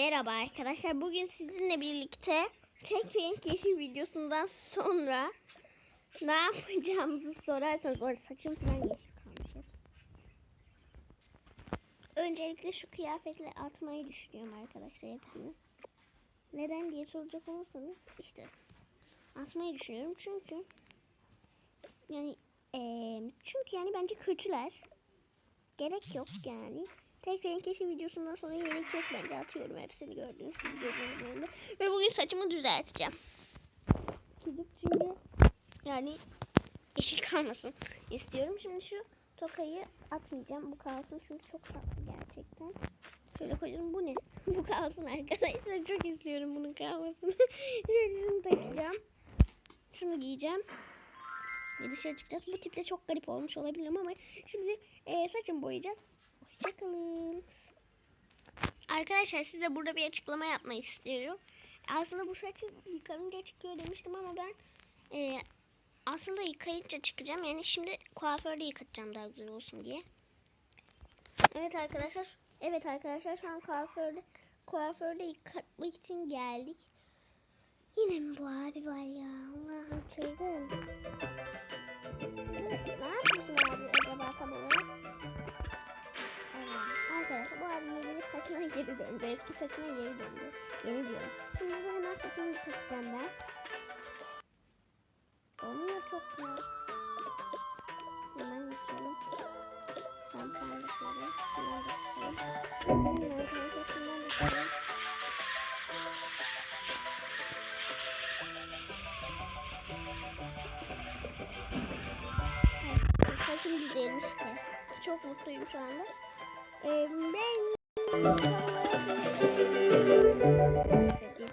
merhaba arkadaşlar. Bugün sizinle birlikte tek renk yeşil videosundan sonra ne yapacağımızı sorarsanız bu arada saçım falan yeşil kalmış. Öncelikle şu kıyafetle atmayı düşünüyorum arkadaşlar hepsini. Neden diye soracak olursanız işte atmayı düşünüyorum çünkü yani eee, çünkü yani bence kötüler. Gerek yok yani. Tek renk yeşil videosundan sonra gerek yok bence atıyorum hepsini gördüğünüz önünde. Ve bugün saçımı düzelteceğim. Gidip çünkü yani yeşil kalmasın istiyorum. Şimdi şu tokayı atmayacağım. Bu kalsın çünkü çok tatlı gerçekten. Şöyle koyalım. Bu ne? Bu kalsın arkadaşlar. Çok istiyorum bunun kalmasını. Şöyle şunu takacağım. Şunu giyeceğim. Ve dışarı çıkacağız. Bu tipte çok garip olmuş olabilir ama şimdi e, saçımı boyayacağız. Hoşçakalın. Arkadaşlar size burada bir açıklama yapmak istiyorum. Aslında bu saçı yıkanınca çıkıyor demiştim ama ben e, aslında yıkayınca çıkacağım. Yani şimdi kuaförde yıkatacağım daha güzel olsun diye. Evet arkadaşlar. Evet arkadaşlar şu an kuaförde kuaförde yıkatmak için geldik. Yine mi bu abi var ya? Allah'ım çılgın. Geri döndü. Eski saçına geri döndü. Yeni diyorum. Şimdi de hemen saçımı yıkatacağım ben. Olmuyor çok ya. Hemen yıkayalım. Şampuan da şöyle. Şundan da sıkalım. Şundan da sıkalım. Saçım düzelmişti. Çok mutluyum şu anda. Ee, ben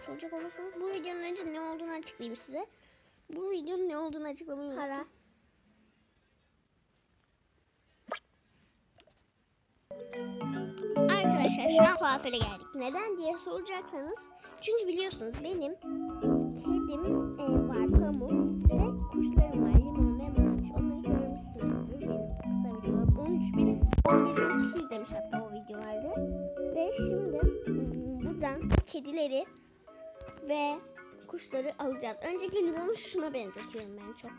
soracak olursanız bu videonun önce ne olduğunu açıklayayım size. Bu videonun ne olduğunu açıklamayı Para. Arkadaşlar şu an kuaföre geldik. Neden diye soracaksanız çünkü biliyorsunuz benim kedim e, var pamuk ve kuşlarım var limon ve maviş. Onları görmüşsünüzdür benim kısa videolarım. 13 bin, 11 bin kişi izlemiş hatta kedileri ve kuşları alacağız. Öncelikle limonu şuna benzetiyorum ben çok.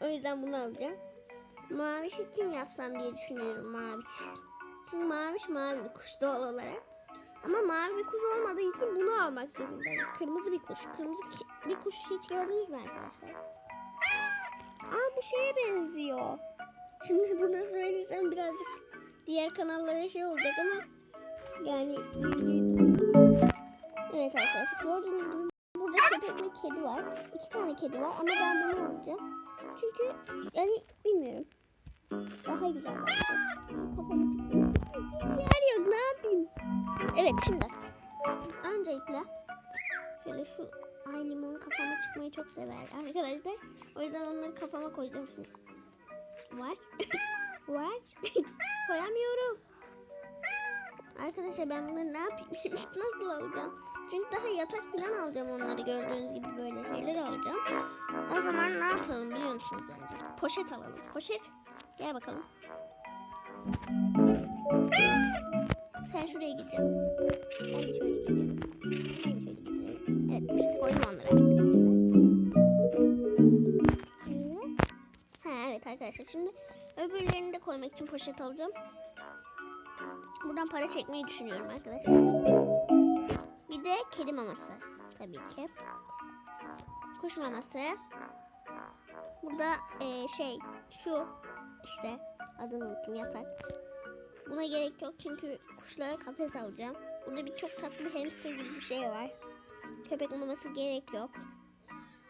o yüzden bunu alacağım. Mavişi kim yapsam diye düşünüyorum maviş. Çünkü maviş mavi bir kuş doğal olarak. Ama mavi bir kuş olmadığı için bunu almak zorundayım. Kırmızı bir kuş. Kırmızı bir kuş hiç gördünüz mü arkadaşlar? Aa bu şeye benziyor. Şimdi bunu söylesem birazcık diğer kanallara şey olacak ama yani Evet arkadaşlar gördüğünüz gibi burada köpek ve kedi var. İki tane kedi var ama ben bunu alacağım. Çünkü yani bilmiyorum. Daha güzel. Kafamı Yer yok ne yapayım? Evet şimdi. Öncelikle şöyle şu ay limon kafama çıkmayı çok sever arkadaşlar. O yüzden onları kafama koyacağım şimdi. What? What? Koyamıyorum. Arkadaşlar ben bunları ne yapayım? Nasıl alacağım? Çünkü daha yatak falan alacağım onları gördüğünüz gibi böyle şeyler alacağım. O zaman ne yapalım biliyor musunuz bence? Poşet alalım. Poşet. Gel bakalım. Sen şuraya gideceğim. Ben de şöyle gideceğim. Ben de şöyle gideceğim. Evet poşeti koydum onlara. Ha evet arkadaşlar şimdi öbürlerini de koymak için poşet alacağım. Buradan para çekmeyi düşünüyorum arkadaşlar. De kedi maması tabii ki. Kuş maması. Burada eee, şey şu işte adını unuttum yatak. Buna gerek yok çünkü kuşlara kafes alacağım. Burada bir çok tatlı bir hamster gibi bir şey var. Köpek maması gerek yok.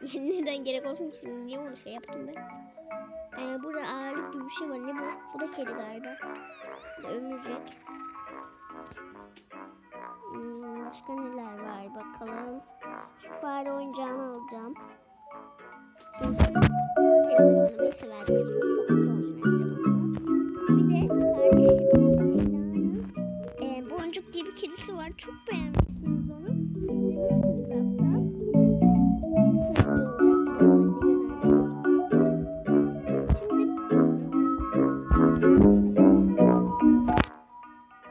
Neden gerek olsun ki şimdi niye bunu şey yaptım ben? Ee, burada ağırlık gibi bir şey var. Ne bu? Bu da kedi galiba. Ömürcek. Başka neler var bakalım. Şu fare oyuncağını alacağım. Çünkü kediler oynamayı sever biliyorsunuz. Ben de oynayacağım onunla. Bir de kardeşim Ela'nın e, Boncuk diye bir kedisi var. Çok beğenmişsiniz onu.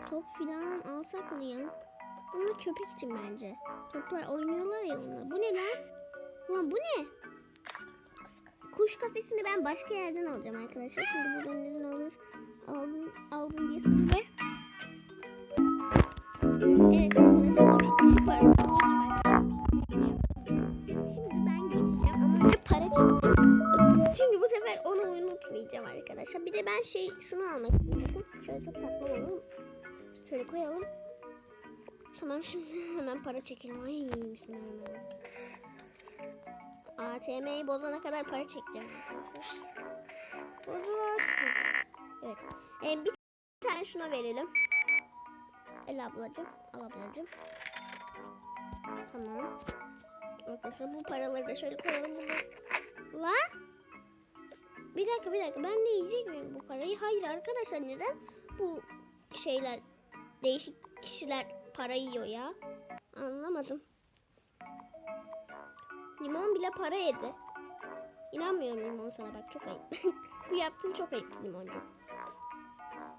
Top filan alsak mı ya? Bunlar köpek için bence. Toplar oynuyorlar ya onlar. Bu ne lan? Lan bu ne? Kuş kafesini ben başka yerden alacağım arkadaşlar. Şimdi buradan neden aldınız? Aldım, aldım diye ve Evet. Şimdi ben gideceğim ama para çekeceğim. Çünkü bu sefer onu unutmayacağım arkadaşlar. Bir de ben şey şunu almak istiyorum. Şöyle çok tatlı olalım. Şöyle koyalım. Tamam şimdi hemen para çekelim. Ay bismillahirrahmanirrahim. ATM'yi bozana kadar para çekeceğim. Bozulur. Evet. Ee, bir tane şuna verelim. El ablacığım. Al ablacığım. Tamam. Arkadaşlar bu paraları da şöyle koyalım bunu. Lan. Bir dakika bir dakika ben de yiyecek miyim bu parayı? Hayır arkadaşlar neden bu şeyler değişik kişiler para yiyor ya? Anlamadım. Limon bile para yedi. İnanmıyorum limon sana bak çok ayıp. bu yaptığın çok ayıp limoncu.